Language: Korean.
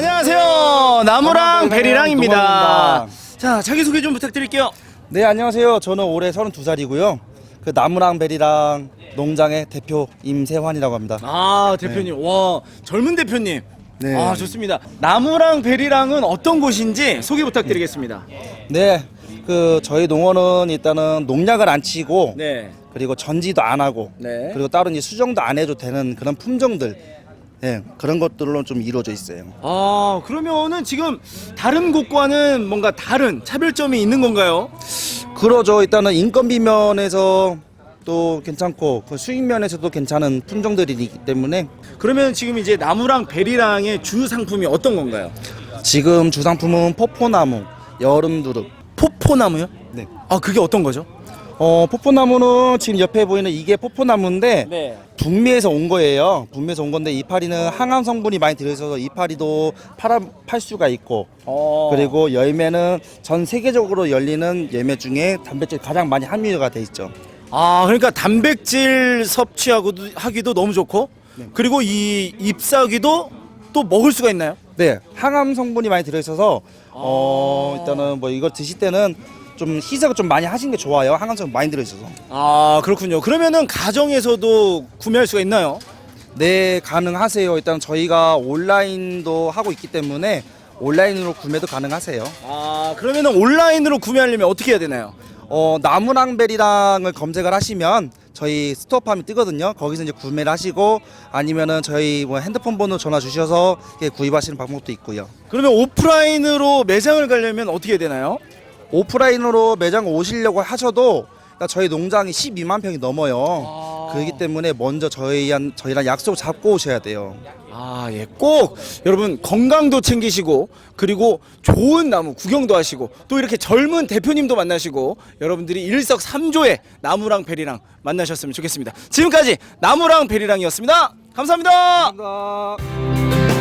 나무랑 나무랑 베리랑입니다. 동원입니다. 자, 자기소개 좀 부탁드릴게요. 네 안녕하세요. 저는 올해 32살이고요. 그 나무랑 베리랑 농장의 대표 임세환이라고 합니다. 아, 대표님. 와, 젊은 대표님. 네. 아, 좋습니다. 나무랑 베리랑은 어떤 곳인지 소개 부탁드리겠습니다. 네. 그 저희 농원은 일단은 농약을 안 치고 네. 그리고 전지도 안 하고 네. 그리고 따로 이제 수정도 안 해도 되는 그런 품종들 예, 그런 것들로 좀 이루어져 있어요. 아, 그러면은 지금 다른 곳과는 뭔가 다른 차별점이 있는 건가요? 그러죠. 일단은 인건비 면에서 또 괜찮고 그 수익 면에서도 괜찮은 품종들이기 때문에 그러면 지금 이제 나무랑 베리랑의 주 상품이 어떤 건가요? 지금 주상품은 포포나무, 여름두릅. 포포나무요? 네. 아, 그게 어떤 거죠? 어, 포포나무는 지금 옆에 보이는 이게 포포나무인데 네. 북미에서 온 거예요. 북미에서 온 건데 이파리는 항암 성분이 많이 들어있어서 이파리도 팔아, 팔 수가 있고 어. 그리고 열매는 전 세계적으로 열리는 열매 중에 단백질 가장 많이 함유가 돼 있죠. 아, 그러니까 단백질 섭취하고도 하기도 너무 좋고 그리고 이 잎사귀도 또 먹을 수가 있나요? 네, 항암 성분이 많이 들어있어서 어 일단은 뭐 이거 드실 때는 좀 희석을 좀 많이 하시는 게 좋아요. 항암 성분 많이 들어있어서. 아, 그렇군요. 그러면은 가정에서도 구매할 수가 있나요? 네, 가능하세요. 일단 저희가 온라인도 하고 있기 때문에 온라인으로 구매도 가능하세요. 아, 그러면은 온라인으로 구매하려면 어떻게 해야 되나요? 어, 나무랑베리랑을 검색을 하시면 저희 스토어팜이 뜨거든요. 거기서 이제 구매를 하시고 아니면은 저희 뭐 핸드폰 번호 전화 주셔서 이렇게 구입하시는 방법도 있고요. 그러면 오프라인으로 매장을 가려면 어떻게 해야 되나요? 오프라인으로 매장 오시려고 하셔도 일단 저희 농장이 12만 평이 넘어요. 아. 그렇기 때문에 먼저 저희한 저희랑 약속 잡고 오셔야 돼요. 아, 예. 꼭 여러분 건강도 챙기시고 그리고 좋은 나무 구경도 하시고 또 이렇게 젊은 대표님도 만나시고 여러분들이 일석삼조의 나무랑 베리랑 만나셨으면 좋겠습니다. 지금까지 나무랑 베리랑이었습니다. 감사합니다. 감사합니다.